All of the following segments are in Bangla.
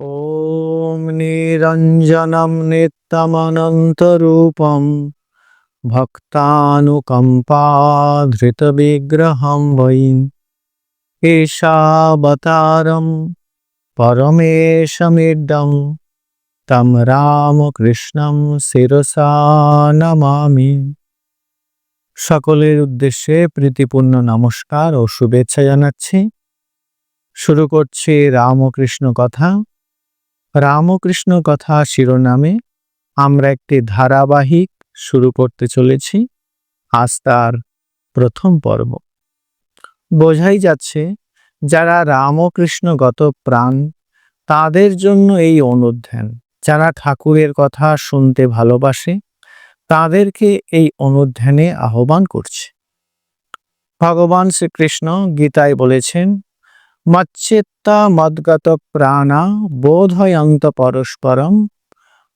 ॐ निरञ्जनं नित्यमनन्तरूपं भक्तानुकम्पाधृतविग्रहं वै एषावतारं परमेशमिड्डं तं রামকৃষ্ণম শিরসা নমামি সকলের উদ্দেশ্যে প্রীতিপূর্ণ নমস্কার ও শুভেচ্ছা জানাচ্ছি শুরু করছি রামকৃষ্ণ কথা রামকৃষ্ণ কথা শিরোনামে আমরা একটি ধারাবাহিক শুরু করতে চলেছি। আজ তার প্রথম পর্ব। বোঝাই যাচ্ছে, যারা রামকৃষ্ণগত প্রাণ, তাদের জন্য এই অনুধ্যান, যারা ঠাকুরের কথা শুনতে ভালোবাসে, তাদেরকে এই অনুধ্যানে আহ্বান করছে। ভগবান শ্রীকৃষ্ণ গীতায় বলেছেন মচ্চেত্তা মদ্গত প্রাণা বোধয়ন্ত পরস্পরম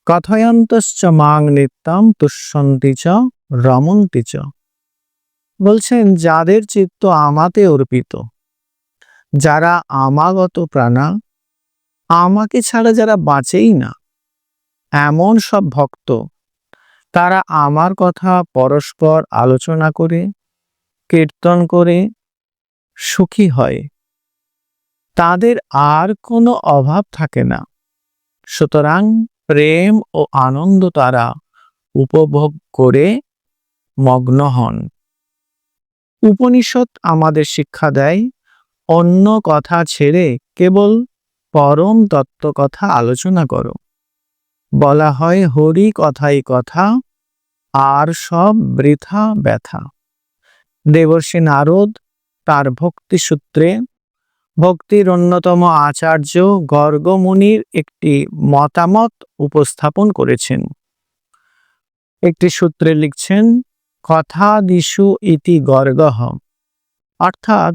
কথয়ন্তশ্চ মাং নিত্যম তুষ্যন্তি চ রমন্তি চ বলছেন যাদের চিত্ত আমাতে অর্পিত, যারা আমাগত প্রাণা, আমাকে ছাড়া যারা বাঁচেই না, এমন সব ভক্ত, তারা আমার কথা পরস্পর আলোচনা করে, কীর্তন করে, সুখী হয়। তাদের আর কোনো অভাব থাকে না। সুতরাং প্রেম ও আনন্দ তারা উপভোগ করে মগ্ন হন। উপনিষদ আমাদের শিক্ষা দেয়, অন্য কথা ছেড়ে কেবল পরম তত্ত্ব কথা আলোচনা করো। বলা হয়, হরি কথাই কথা, আর সব বৃথা ব্যথা। দেবর্ষী নারদ তার ভক্তি সূত্রে ভক্তির অন্যতম আচার্য গর্গমুনির একটি মতামত উপস্থাপন করেছেন। একটি সূত্রে লিখছেন কথা দিশু ইতি গর্গহ অর্থাৎ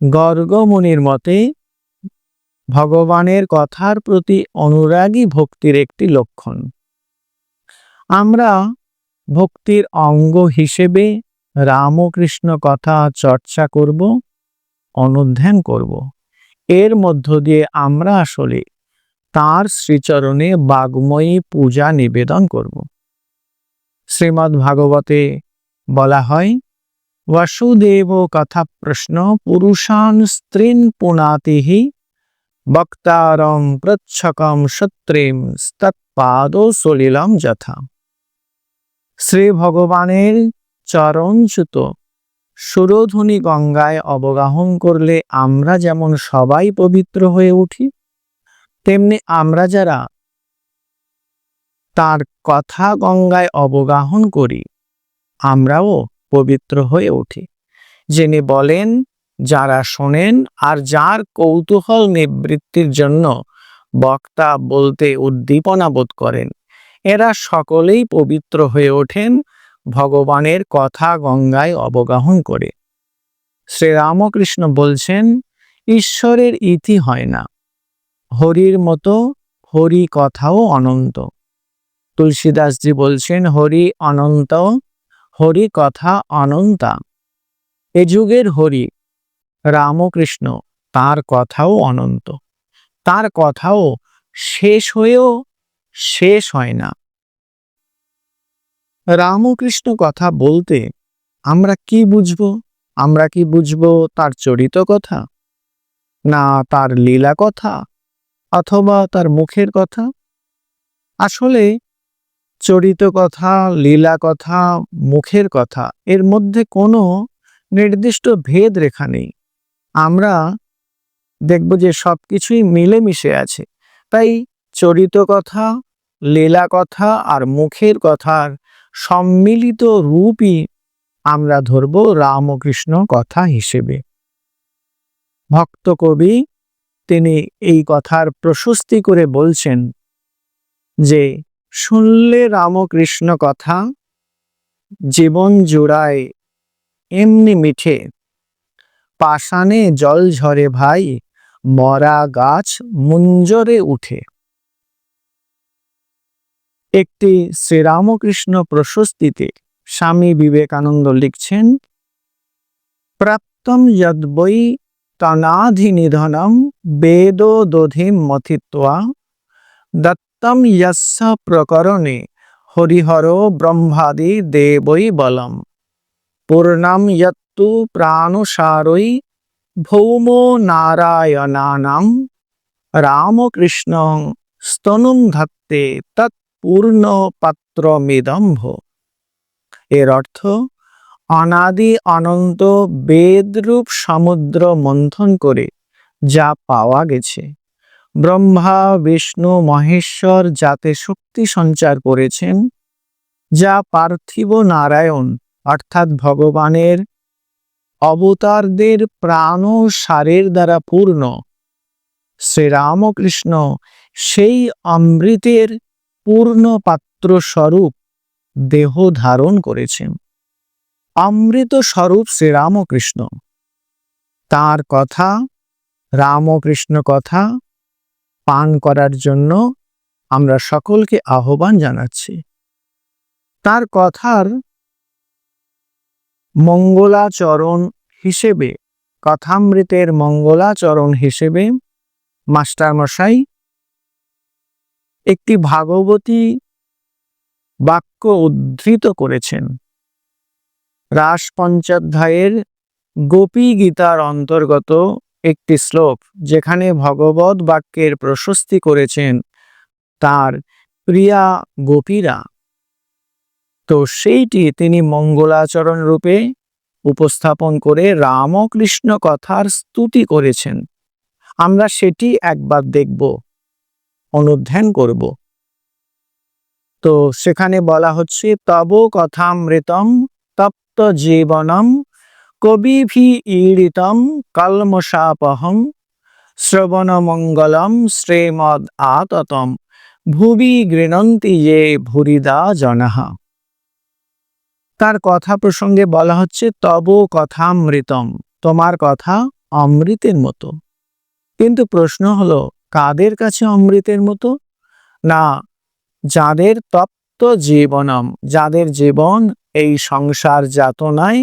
গর্গমুনির মতে, ভগবানের কথার প্রতি অনুরাগী ভক্তির একটি লক্ষণ। আমরা ভক্তির অঙ্গ হিসেবে রামকৃষ্ণ কথা চর্চা করব। অনুধ্যান করব। এর মধ্য দিয়ে আমরা আসলে তার শ্রীচরণে বাগ্ময়ী পূজা নিবেদন করব। শ্রীমদ্ ভাগবতে বলা হয়, বসুদেব কথা প্রশ্ন পুরুষান স্ত্রীন পুনাতিহি বক্তারম প্রচ্ছকম সত্রেম তৎপাদ সলিলম যথা। শ্রী ভগবানের চরণচ্যুত সুরধ্বনি গঙ্গায় অবগাহন করলে আমরা যেমন সবাই পবিত্র হয়ে উঠি, তেমনি আমরা যারা তার কথা গঙ্গায় অবগাহন করি, আমরাও পবিত্র হয়ে উঠি। যিনি বলেন, যারা শোনেন আর যার কৌতূহল নিবৃত্তির জন্য বক্তা বলতে উদ্দীপনা বোধ করেন, এরা সকলেই পবিত্র হয়ে ওঠেন ভগবানের কথা গঙ্গায় অবগাহন করে। শ্রীরামকৃষ্ণ বলছেন, ঈশ্বরের ইতি হয় না। হরির মতো হরি কথাও অনন্ত। তুলসীদাসজি বলছেন, হরি অনন্ত, হরি কথা অনন্তা। এ যুগের হরি, রামকৃষ্ণ, তার কথাও অনন্ত। তার কথাও শেষ হয়েও শেষ হয় না। রামকৃষ্ণ কথা বলতে আমরা কি বুঝব? আমরা কি বুঝব তার চরিত কথা? না তার লীলা কথা? অথবা তার মুখের কথা? আসলে চরিত কথা, লীলা কথা, মুখের কথা, এর মধ্যে কোনো নির্দিষ্ট ভেদ রেখা নেই। আমরা দেখব যে সব কিছুই মিলেমিশে আছে। তাই চরিত কথা, লীলা কথা আর মুখের কথার সম্মিলিত রূপই আমরা ধরব রামকৃষ্ণ কথা হিসেবে। ভক্ত কবি তিনি এই কথার প্রশস্তি করে বলছেন যে, শুনলে রামকৃষ্ণ কথা, জীবন জোড়ায় এমনি মিঠে। পাষাণে জল ঝরে ভাই, মরা গাছ মুঞ্জরে উঠে। একটি শ্রীরামকৃষ্ণ প্রশস্তিতে স্বামী বিবেকানন্দ লিখছেন, প্রাপ্তম যদ্বৈ তনাধিনিধনম বেদ দধিম মথিত্বা দত্তম যস্য প্রকরণে হরিহর ব্রহ্মাদি দেবৈ বলম। পূর্ণম যত্তু প্রাণসারৈ ভৌমো নারায়ণানাম। রামকৃষ্ণ স্তনুম ধত্তে তৎপূর্ণ পাত্রমিদম্ভ এর অর্থ, অনাদি অনন্ত বেদরূপ সমুদ্র মন্থন করে যা পাওয়া গেছে। ব্রহ্মা, বিষ্ণু, মহেশ্বর যাতে শক্তি সঞ্চার করেছেন, যা পার্থিব নারায়ণ, অর্থাৎ ভগবানের অবতারদের প্রাণ সারের দ্বারা পূর্ণ। শ্রীরামকৃষ্ণ সেই অমৃতের পূর্ণ পাত্র স্বরূপ দেহ ধারণ করেছেন। অমৃত স্বরূপ শ্রীরামকৃষ্ণ তার কথা, রামকৃষ্ণ কথা পান করার জন্য আমরা সকলকে আহ্বান জানাচ্ছি। তার কথার মঙ্গলাচরণ হিসেবে, কথামৃতের মঙ্গলাচরণ হিসেবে মাস্টারমশাই একটি ভাগবতী বাক্য উদ্ধৃত করেছেন। রাস পঞ্চাধ্যায়ের গোপী গীতার অন্তর্গত একটি শ্লোক, যেখানে ভগবত বাক্যের প্রশস্তি করেছেন তার প্রিয়া গোপীরা। তো সেইটি তিনি মঙ্গলাচরণ রূপে উপস্থাপন করে রামকৃষ্ণ কথার স্তুতি করেছেন। আমরা সেটি একবার দেখব। অনুধ্যান করব। তো সেখানে বলা হচ্ছে, তব কথামৃতম তপ্ত জীবনম কবিভি ঈড়িতম কলমশাপহম শ্রবণমঙ্গলম শ্রেমদ আততম ভুবি গৃণন্তি যে ভুরিদা জনাহা। তার কথা প্রসঙ্গে বলা হচ্ছে, তব কথামৃতম, তোমার কথা অমৃতের মতো। কিন্তু প্রশ্ন হলো কাদের কাছে অমৃতের মতো? না, যাদের তপ্ত জীবনম, যাদের জীবন এই সংসার যাতনায়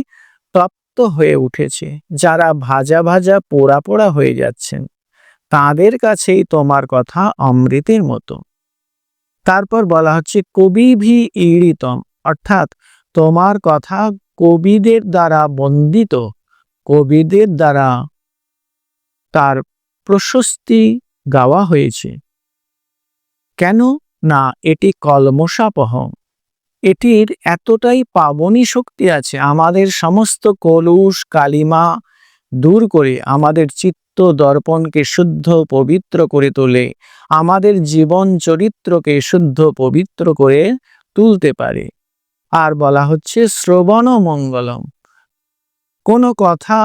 তপ্ত হয়ে উঠেছে, যারা ভাজা ভাজা পোড়া পোড়া হয়ে যাচ্ছেন, তাদের কাছেই তোমার কথা অমৃতের মতো। তারপর বলা হচ্ছে কবিভি ঈড়িতম অর্থাৎ তোমার কথা কবিদের দ্বারা বন্দিত, কবিদের দ্বারা তার প্রশস্তি গাওয়া হয়েছে। কেন? না, এটি কলমশাপহ। এটির এতটাই পাবনী শক্তি আছে, আমাদের সমস্ত কলুষ কালিমা দূর করে, আমাদের চিত্ত দর্পণকে শুদ্ধ পবিত্র করে তোলে, আমাদের জীবন চরিত্রকে শুদ্ধ পবিত্র করে তুলতে পারে। আর বলা হচ্ছে শ্রবণ মঙ্গলম কোনো কথা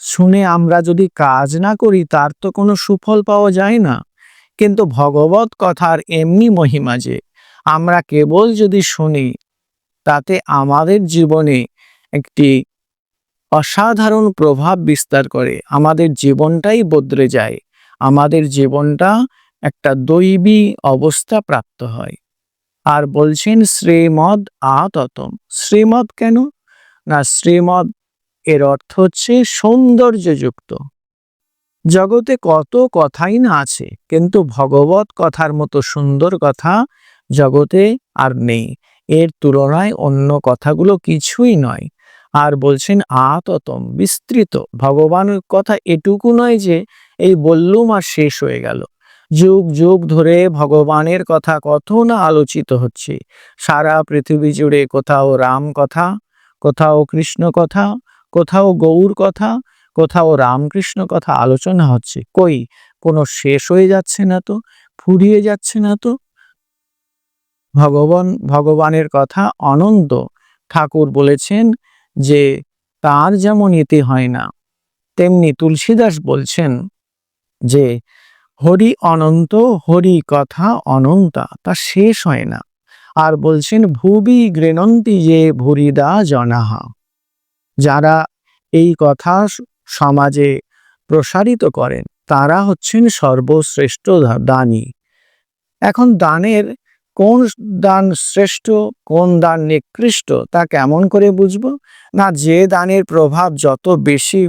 শুনে আমরা যদি কাজ না করি, তার তো কোনো সুফল পাওয়া যায় না। কিন্তু ভগবত কথার এমনি মহিমা যে, আমরা কেবল যদি শুনি, তাতে আমাদের জীবনে একটি অসাধারণ প্রভাব বিস্তার করে। আমাদের জীবনটাই বদলে যায়। আমাদের জীবনটা একটা দৈবী অবস্থা প্রাপ্ত হয়। আর বলছেন শ্রীমদ আততম শ্রীমদ কেন? না, শ্রীমদ এর অর্থ হচ্ছে সৌন্দর্যযুক্ত। জগতে কত কথাই না আছে, কিন্তু ভগবত কথার মতো সুন্দর কথা জগতে আর নেই। এর তুলনায় অন্য কথাগুলো কিছুই নয়। আর বলছেন আততম বিস্তৃত। ভগবানের কথা এটুকু নয় যে, এই বললুম আর শেষ হয়ে গেল। যুগ যুগ ধরে ভগবানের কথা কত না আলোচিত হচ্ছে। সারা পৃথিবী জুড়ে কোথাও রাম কথা, কোথাও কৃষ্ণ কথা কোথাও গৌর কথা, কোথাও রামকৃষ্ণ কথা আলোচনা হচ্ছে। কই? কোনো শেষ হয়ে যাচ্ছে না তো? ফুরিয়ে যাচ্ছে না তো? ভগবান, ভগবানের কথা অনন্ত ঠাকুর বলেছেন যে, তার যেমন ইতি হয় না, তেমনি তুলসীদাস বলছেন যে, হরি অনন্ত, হরি কথা অনন্তা, তা শেষ হয় না। আর বলছেন, ভুবি গৃণন্তি যে ভুরিদা জনাহা। যারা এই কথা সমাজে প্রসারিত করেন, তারা হচ্ছেন সর্বশ্রেষ্ঠ দানী। এখন দানের কোন দান শ্রেষ্ঠ, কোন দান নিকৃষ্ট, তা কেমন করে বুঝব? না, যে দানের প্রভাব যত বেশি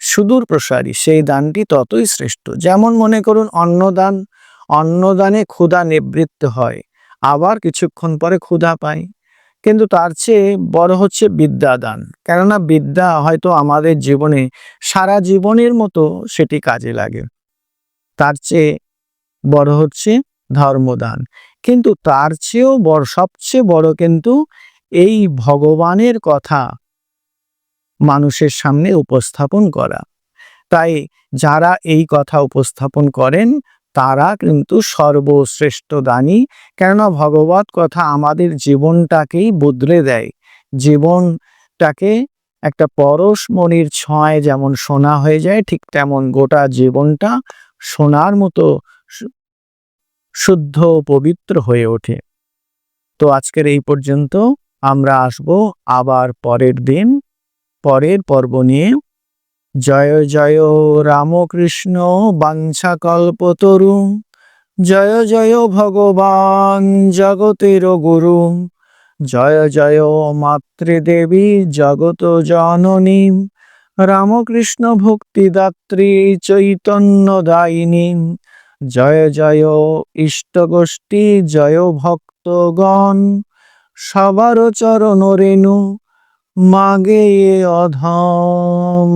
সুদূর প্রসারী, সেই দানটি ততই শ্রেষ্ঠ। যেমন মনে করুন অন্নদান অন্নদানে ক্ষুধা নিবৃত্ত হয়, আবার কিছুক্ষণ পরে ক্ষুধা পায়। কিন্তু তার চেয়ে বড় হচ্ছে বিদ্যাদান। কেননা বিদ্যা হয়তো আমাদের জীবনে সারা জীবনের মতো সেটি কাজে লাগে। তার চেয়ে বড় হচ্ছে ধর্মদান। কিন্তু তার চেয়েও বড়, সবচেয়ে বড় কিন্তু এই ভগবানের কথা মানুষের সামনে উপস্থাপন করা। তাই যারা এই কথা উপস্থাপন করেন তারা কিন্তু সর্বশ্রেষ্ঠ দানী। কেননা ভগবত কথা আমাদের জীবনটাকেই বদলে দেয়। জীবনটাকে একটা পরশমণির ছয় যেমন সোনা হয়ে যায়, ঠিক তেমন গোটা জীবনটা সোনার মতো শুদ্ধ পবিত্র হয়ে ওঠে। তো আজকের এই পর্যন্ত আমরা আসব আবার পরের দিন, পরের পর্ব নিয়ে। জয় জয় রামকৃষ্ণ, বাঞ্ছা কল্পতরু জয় জয় ভগবান, জগতের গুরু। জয় জয় মাতৃদেবী, জগত জননী। রামকৃষ্ণ ভক্তিদাত্রী, চৈতন্য দায়িনী। জয় জয় ইষ্টগোষ্ঠী, জয় ভক্তগণ। সবার চরণ রেণু। মাগে অধম।